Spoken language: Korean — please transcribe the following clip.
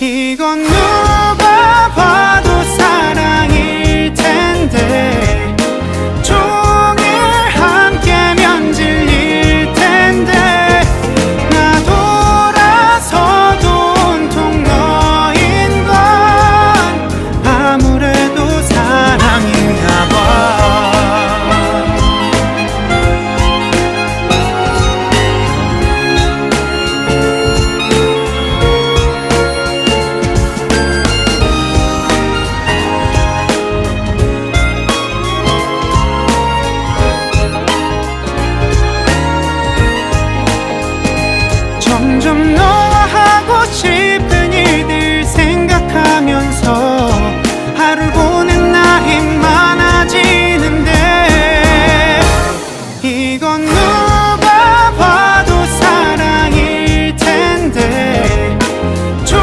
이건 누 점점 너와 하고 싶은 일들 생각하면서 하루 보낸 나 힘.